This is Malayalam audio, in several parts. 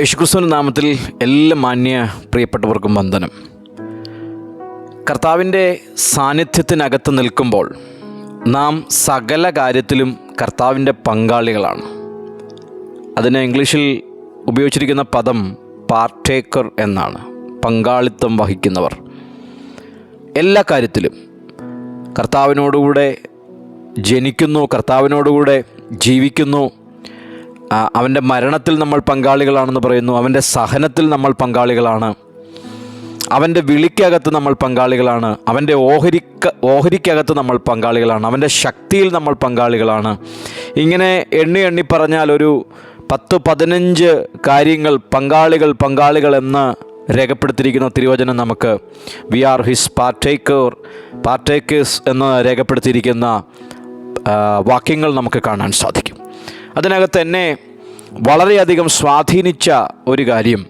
യേശുക്രിസ്തുവിന്റെ നാമത്തിൽ എല്ലാ മാന്യ പ്രിയപ്പെട്ടവർക്കും വന്ദനം. കർത്താവിന്റെ സാന്നിധ്യത്തിനകത്ത് നിൽക്കുമ്പോൾ നാം സകല കാര്യത്തിലും കർത്താവിന്റെ പങ്കാളികളാണ്. അതിന് ഇംഗ്ലീഷിൽ ഉപയോഗിച്ചിരിക്കുന്ന പദം പാർട്ടേക്കർ എന്നാണ്. പങ്കാളിത്തം വഹിക്കുന്നവർ. എല്ലാ കാര്യത്തിലും. കർത്താവിനോടുകൂടെ ജനിക്കുന്നു കർത്താവിനോടുകൂടെ ജീവിക്കുന്നു അവന്റെ മരണത്തിൽ നമ്മൾ പങ്കാളികളാണെന്ന് പറയുന്നു. അവന്റെ സഹനത്തിൽ നമ്മൾ പങ്കാളികളാണ്. അവന്റെ വിളിക്കകത്ത് നമ്മൾ പങ്കാളികളാണ്. അവന്റെ ഓഹരിക്ക ഓഹരിക്കകത്ത് നമ്മൾ പങ്കാളികളാണ്. അവന്റെ ശക്തിയിൽ നമ്മൾ പങ്കാളികളാണ്. ഇങ്ങനെ എണ്ണി എണ്ണി പറഞ്ഞാൽ ഒരു പത്ത് പതിനഞ്ച് കാര്യങ്ങൾ പങ്കാളികൾ പങ്കാളികൾ എന്ന് രേഖപ്പെടുത്തിയിരിക്കുന്ന തിരുവചനം നമുക്ക് we are his partaker partakers എന്ന് രേഖപ്പെടുത്തിയിരിക്കുന്ന വാക്യങ്ങൾ നമുക്ക് കാണാൻ സാധിക്കും. അതിനകത്ത് എന്നെ വളരെയധികം സ്വാധീനിച്ച ഒരു കാര്യം.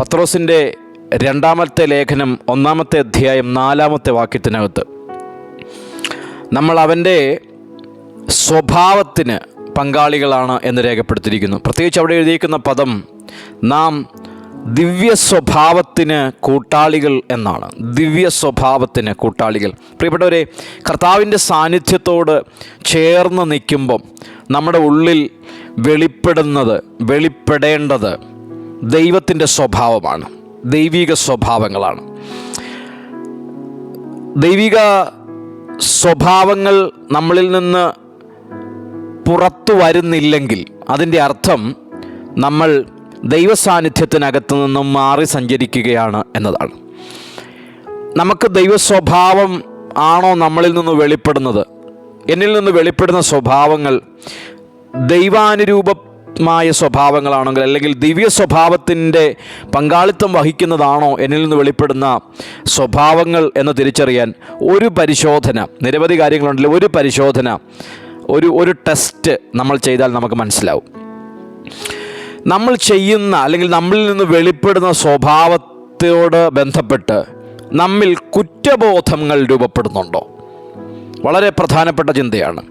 പത്രോസിന്റെ രണ്ടാമത്തെ ലേഖനം ഒന്നാമത്തെ അധ്യായം നാലാമത്തെ വാക്യത്തിനകത്ത്. നമ്മൾ അവന്റെ സ്വഭാവത്തിന് പങ്കാളികളാണ് എന്ന് രേഖപ്പെടുത്തിയിരിക്കുന്നു. പ്രത്യേകിച്ച് അവിടെ എഴുതിയിരിക്കുന്ന പദം നാം ദിവ്യ സ്വഭാവത്തിന് കൂട്ടാളികൾ എന്നാണ്. ദിവ്യ സ്വഭാവത്തിന് കൂട്ടാളികൾ. പ്രിയപ്പെട്ടവരെ കർത്താവിന്റെ സാന്നിധ്യത്തോട് ചേർന്ന് നിൽക്കുമ്പം നമ്മുടെ ഉള്ളിൽ വെളിപ്പെടുന്നത് വെളിപ്പെടേണ്ടത് ദൈവത്തിന്റെ സ്വഭാവമാണ് ദൈവിക സ്വഭാവങ്ങളാണ്. ദൈവിക സ്വഭാവങ്ങൾ നമ്മളിൽ നിന്ന് പുറത്തു വരുന്നില്ലെങ്കിൽ അതിന്റെ അർത്ഥം നമ്മൾ ദൈവസാന്നിധ്യത്തിനകത്ത് നിന്നും മാറി സഞ്ചരിക്കുകയാണ് എന്നതാണ്. നമുക്ക് ദൈവസ്വഭാവം ആണോ നമ്മളിൽ നിന്ന് വെളിപ്പെടുന്നത്? എന്നിൽ നിന്ന് വെളിപ്പെടുന്ന സ്വഭാവങ്ങൾ ദൈവാനുരൂപമായ സ്വഭാവങ്ങളാണെങ്കിൽ അല്ലെങ്കിൽ ദിവ്യ സ്വഭാവത്തിന്റെ പങ്കാളിത്തം വഹിക്കുന്നതാണോ എന്നിൽ നിന്ന് വെളിപ്പെടുന്ന സ്വഭാവങ്ങൾ എന്ന് തിരിച്ചറിയാൻ ഒരു പരിശോധന നിരവധി കാര്യങ്ങളുണ്ടല്ലോ ഒരു പരിശോധന ഒരു ഒരു ടെസ്റ്റ് നമ്മൾ ചെയ്താൽ നമുക്ക് മനസ്സിലാവും. നമ്മൾ ചെയ്യുന്ന അല്ലെങ്കിൽ നമ്മളിൽ നിന്ന് വെളിപ്പെടുന്ന സ്വഭാവത്തോട് ബന്ധപ്പെട്ട് നമ്മിൽ കുറ്റബോധങ്ങൾ രൂപപ്പെടുന്നുണ്ടോ? വളരെ പ്രധാനപ്പെട്ട ചിന്തയാണ്.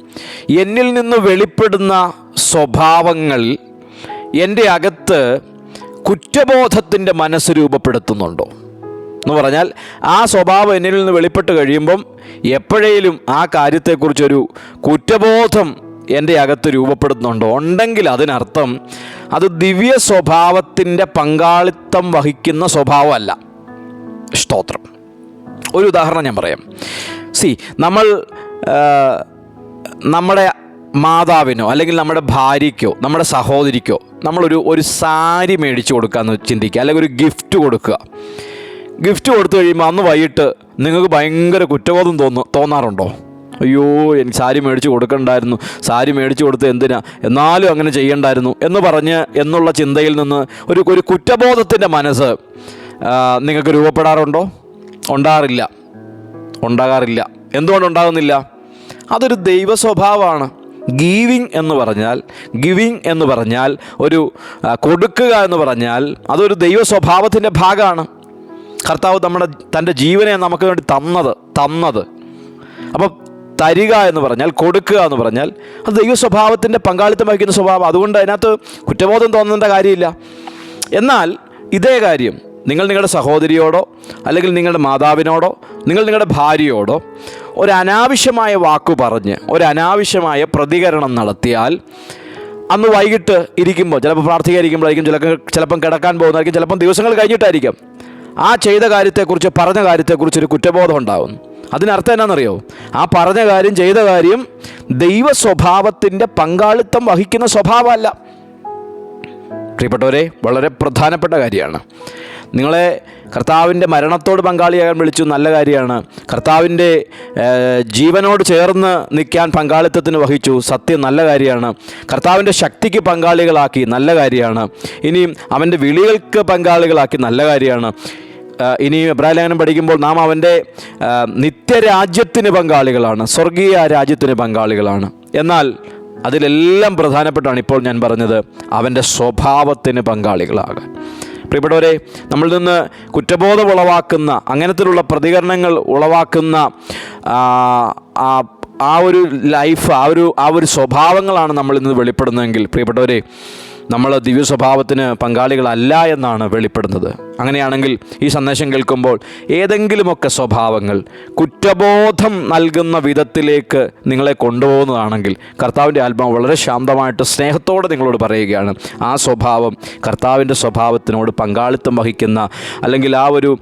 എന്നിൽ നിന്ന് വെളിപ്പെടുന്ന സ്വഭാവങ്ങൾ എന്റെ അകത്ത് കുറ്റബോധത്തിന്റെ മനസ്സ് രൂപപ്പെടുത്തുന്നുണ്ടോ? എന്ന് പറഞ്ഞാൽ ആ സ്വഭാവം എന്നിൽ നിന്ന് വെളിപ്പെട്ട് കഴിയുമ്പം എപ്പോഴേലും ആ കാര്യത്തെക്കുറിച്ചൊരു കുറ്റബോധം എന്റെ അകത്ത് രൂപപ്പെടുന്നുണ്ടോ? ഉണ്ടെങ്കിൽ അതിനർത്ഥം അത് ദിവ്യ സ്വഭാവത്തിന്റെ പങ്കാളിത്തം വഹിക്കുന്ന സ്വഭാവമല്ല. സ്തോത്രം. ഒരു ഉദാഹരണം ഞാൻ പറയാം. സി നമ്മൾ നമ്മുടെ മാതാവിനോ അല്ലെങ്കിൽ നമ്മുടെ ഭാര്യയ്ക്കോ നമ്മുടെ സഹോദരിക്കോ നമ്മളൊരു ഒരു സാരി മേടിച്ചു കൊടുക്കാമെന്ന് ചിന്തിക്കുക. അല്ലെങ്കിൽ ഒരു ഗിഫ്റ്റ് കൊടുക്കുക. ഗിഫ്റ്റ് കൊടുത്തു കഴിയുമ്പോൾ അന്ന് വൈകിട്ട് നിങ്ങൾക്ക് ഭയങ്കര കുറ്റബോധം തോന്നു തോന്നാറുണ്ടോ? അയ്യോ എനിക്ക് സാരി മേടിച്ച് കൊടുക്കണ്ടായിരുന്നു. സാരി മേടിച്ച് കൊടുത്ത് എന്തിനാ? എന്നാലും അങ്ങനെ ചെയ്യണ്ടായിരുന്നു എന്ന് പറഞ്ഞ് എന്നുള്ള ചിന്തയിൽ നിന്ന് ഒരു ഒരു കുറ്റബോധത്തിന്റെ മനസ്സ് നിങ്ങൾക്ക് രൂപപ്പെടാറുണ്ടോ? ഉണ്ടാറില്ല. ഉണ്ടാകാറില്ല. എന്തുകൊണ്ട് ഉണ്ടാകുന്നില്ല? അതൊരു ദൈവ സ്വഭാവമാണ് ഗീവിങ് എന്ന് പറഞ്ഞാൽ ഗിവിങ് എന്ന് പറഞ്ഞാൽ ഒരു കൊടുക്കുക എന്ന് പറഞ്ഞാൽ അതൊരു ദൈവ സ്വഭാവത്തിന്റെ ഭാഗമാണ്. കർത്താവ് നമ്മുടെ തന്റെ ജീവനെ നമുക്ക് വേണ്ടി തന്നത് തന്നത്. അപ്പോൾ തരിക എന്ന് പറഞ്ഞാൽ കൊടുക്കുക എന്ന് പറഞ്ഞാൽ അത് ദൈവ സ്വഭാവത്തിന്റെ പങ്കാളിത്തം വഹിക്കുന്ന സ്വഭാവം. അതുകൊണ്ട് അതിനകത്ത് കുറ്റബോധം തോന്നേണ്ട കാര്യമില്ല. എന്നാൽ ഇതേ കാര്യം നിങ്ങൾ നിങ്ങളുടെ സഹോദരിയോടോ അല്ലെങ്കിൽ നിങ്ങളുടെ മാതാവിനോടോ നിങ്ങൾ നിങ്ങളുടെ ഭാര്യയോടോ ഒരു അനാവശ്യമായ വാക്കു പറഞ്ഞ് ഒരു അനാവശ്യമായ പ്രതികരണം നടത്തിയാൽ അന്ന് വൈകിട്ട് ഇരിക്കുമ്പോൾ ചിലപ്പോൾ പ്രാർത്ഥിക്കാതിരിക്കുമ്പോഴായിരിക്കും ചിലപ്പോൾ ചിലപ്പം കിടക്കാൻ പോകുന്നതായിരിക്കും ചിലപ്പം ദിവസങ്ങൾ കഴിഞ്ഞിട്ടായിരിക്കും. ആ ചെയ്ത കാര്യത്തെക്കുറിച്ച് പറഞ്ഞ കാര്യത്തെക്കുറിച്ച് ഒരു കുറ്റബോധം ഉണ്ടാകും അതിനർത്ഥം എന്നാണെന്നറിയോ? ആ പറഞ്ഞ കാര്യം ചെയ്ത കാര്യം ദൈവ സ്വഭാവത്തിന്റെ പങ്കാളിത്തം വഹിക്കുന്ന സ്വഭാവമല്ല. പ്രിയപ്പെട്ടവരെ വളരെ പ്രധാനപ്പെട്ട കാര്യമാണ്. നിങ്ങളെ കർത്താവിന്റെ മരണത്തോട് പങ്കാളിയാകാൻ വിളിച്ചു. നല്ല കാര്യമാണ്. കർത്താവിന്റെ ജീവനോട് ചേർന്ന് നിൽക്കാൻ പങ്കാളിത്തത്തിന് വഹിച്ചു. സത്യം നല്ല കാര്യമാണ്. കർത്താവിന്റെ ശക്തിക്ക് പങ്കാളികളാക്കി. നല്ല കാര്യമാണ്. ഇനിയും അവന്റെ വിളികൾക്ക് പങ്കാളികളാക്കി. നല്ല കാര്യമാണ്. ഇനി എബ്രാഹിലേഖനം പഠിക്കുമ്പോൾ നാം അവന്റെ നിത്യരാജ്യത്തിന് പങ്കാളികളാണ്. സ്വർഗീയ രാജ്യത്തിന് പങ്കാളികളാണ്. എന്നാൽ അതിലെല്ലാം പ്രധാനപ്പെട്ടാണ് ഇപ്പോൾ ഞാൻ പറഞ്ഞത് അവന്റെ സ്വഭാവത്തിന് പങ്കാളികളാകാൻ. പ്രിയപ്പെട്ടവരെ നമ്മളിൽ നിന്ന് കുറ്റബോധം ഉളവാക്കുന്ന അങ്ങനത്തിലുള്ള പ്രതികരണങ്ങൾ ഉളവാക്കുന്ന ആ, ഒരു ലൈഫ് ആ ഒരു ആ ഒരു സ്വഭാവങ്ങളാണ് നമ്മൾ ഇന്ന് വെളിപ്പെടുന്നതെങ്കിൽ പ്രിയപ്പെട്ടവരെ നമ്മൾ ദിവ്യ സ്വഭാവത്തിന് പങ്കാളികളല്ല എന്നാണ് വെളിപ്പെടുന്നത്. അങ്ങനെയാണെങ്കിൽ ഈ സന്ദേശം കേൾക്കുമ്പോൾ ഏതെങ്കിലുമൊക്കെ സ്വഭാവങ്ങൾ കുറ്റബോധം നൽകുന്ന വിധത്തിലേക്ക് നിങ്ങളെ കൊണ്ടുപോകുന്നതാണെങ്കിൽ കർത്താവിന്റെ ആത്മാവ് വളരെ ശാന്തമായിട്ട് സ്നേഹത്തോടെ നിങ്ങളോട് പറയുകയാണ്. ആ സ്വഭാവം കർത്താവിന്റെ സ്വഭാവത്തിനോട് പങ്കാളിത്തം വഹിക്കുന്ന അല്ലെങ്കിൽ ആ ഒരു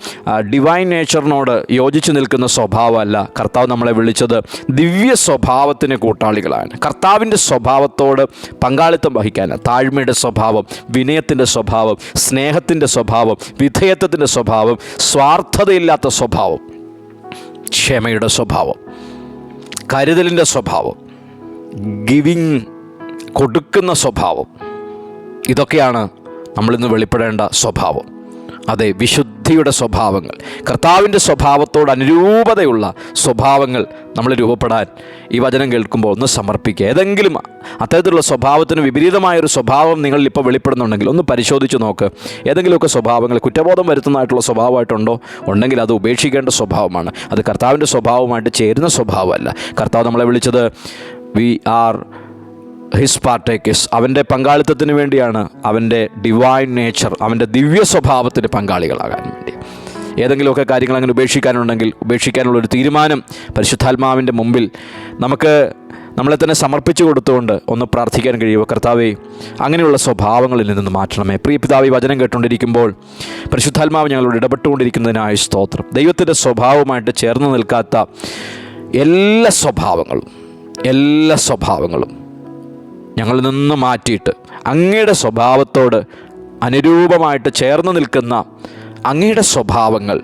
ഡിവൈൻ നേച്ചറിനോട് യോജിച്ച് നിൽക്കുന്ന സ്വഭാവമല്ല കർത്താവ് നമ്മളെ വിളിച്ചത് ദിവ്യ സ്വഭാവത്തിന് കൂട്ടാളികളാണ്. കർത്താവിന്റെ സ്വഭാവത്തോട് പങ്കാളിത്തം വഹിക്കാൻ താഴ്മയുടെ സ്വഭാവം വിനയത്തിന്റെ സ്വഭാവം സ്നേഹത്തിന്റെ സ്വഭാവം വിധേയത്വത്തിന്റെ സ്വഭാവം സ്വാർത്ഥതയില്ലാത്ത സ്വഭാവം ക്ഷമയുടെ സ്വഭാവം കരുതലിന്റെ സ്വഭാവം ഗിവിങ് കൊടുക്കുന്ന സ്വഭാവം. ഇതൊക്കെയാണ് നമ്മളിന്ന് വെളിപ്പെടേണ്ട സ്വഭാവം. അതെ വിശുദ്ധിയുടെ സ്വഭാവങ്ങൾ കർത്താവിന്റെ സ്വഭാവത്തോട് അനുരൂപതയുള്ള സ്വഭാവങ്ങൾ നമ്മൾ രൂപപ്പെടാൻ ഈ വചനം കേൾക്കുമ്പോൾ ഒന്ന് സമർപ്പിക്കുക. ഏതെങ്കിലും അത്തരത്തിലുള്ള സ്വഭാവത്തിന് വിപരീതമായൊരു സ്വഭാവം നിങ്ങളിൽ ഇപ്പോൾ വെളിപ്പെടുന്നുണ്ടെങ്കിൽ ഒന്ന് പരിശോധിച്ച് നോക്ക്. ഏതെങ്കിലുമൊക്കെ സ്വഭാവങ്ങൾ കുറ്റബോധം വരുത്തുന്നതായിട്ടുള്ള സ്വഭാവമായിട്ടുണ്ടോ? ഉണ്ടെങ്കിൽ അത് ഉപേക്ഷിക്കേണ്ട സ്വഭാവമാണ്. അത് കർത്താവിന്റെ സ്വഭാവമായിട്ട് ചേരുന്ന സ്വഭാവമല്ല. കർത്താവ് നമ്മളെ വിളിച്ചത് വി ആർ ഹിസ് പാർട്ടേക്കേഴ്സ് അവന്റെ പങ്കാളിത്തത്തിന് വേണ്ടിയാണ് അവന്റെ ഡിവൈൻ നേച്ചർ അവന്റെ ദിവ്യ സ്വഭാവത്തിന് പങ്കാളികളാകാൻ വേണ്ടി. ഏതെങ്കിലുമൊക്കെ കാര്യങ്ങൾ അങ്ങനെ ഉപേക്ഷിക്കാനുണ്ടെങ്കിൽ ഉപേക്ഷിക്കാനുള്ള ഒരു തീരുമാനം പരിശുദ്ധാത്മാവിന്റെ മുമ്പിൽ നമുക്ക് നമ്മളെ തന്നെ സമർപ്പിച്ചു കൊടുത്തുകൊണ്ട് ഒന്ന് പ്രാർത്ഥിക്കാൻ കഴിയുമോ കർത്താവേ അങ്ങനെയുള്ള സ്വഭാവങ്ങളിൽ നിന്ന് മാറ്റണമേ. പ്രിയ പിതാവ് വചനം കേട്ടുകൊണ്ടിരിക്കുമ്പോൾ പരിശുദ്ധാത്മാവ് ഞങ്ങളോട് ഇടപെട്ടുകൊണ്ടിരിക്കുന്നതിനായ സ്തോത്രം. ദൈവത്തിന്റെ സ്വഭാവമായിട്ട് ചേർന്ന് നിൽക്കാത്ത എല്ലാ സ്വഭാവങ്ങളും എല്ലാ സ്വഭാവങ്ങളും ഞങ്ങളിൽ നിന്ന് മാറ്റിയിട്ട് അങ്ങയുടെ സ്വഭാവത്തോട് അനുരൂപമായിട്ട് ചേർന്ന് നിൽക്കുന്ന അങ്ങയുടെ സ്വഭാവങ്ങൾ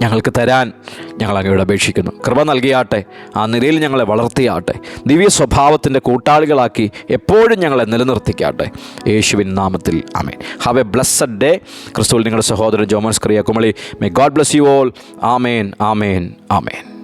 ഞങ്ങൾക്ക് തരാൻ ഞങ്ങൾ അങ്ങയോട് അപേക്ഷിക്കുന്നു. കൃപ നൽകിയാട്ടെ ആ നിലയിൽ ഞങ്ങളെ വളർത്തിയാട്ടെ ദിവ്യ സ്വഭാവത്തിന്റെ കൂട്ടാളികളാക്കി എപ്പോഴും ഞങ്ങളെ നിലനിർത്തിക്കാട്ടെ. യേശുവിൻ നാമത്തിൽ ആമേൻ. ഹാവ് എ ബ്ലസ്സഡ് ഡേ ക്രിസ്തുവിൽ നിങ്ങളുടെ സഹോദരൻ ജോമൻസ് ക്രിയ Kumily may God bless you all ആമേൻ ആമേൻ ആമേൻ.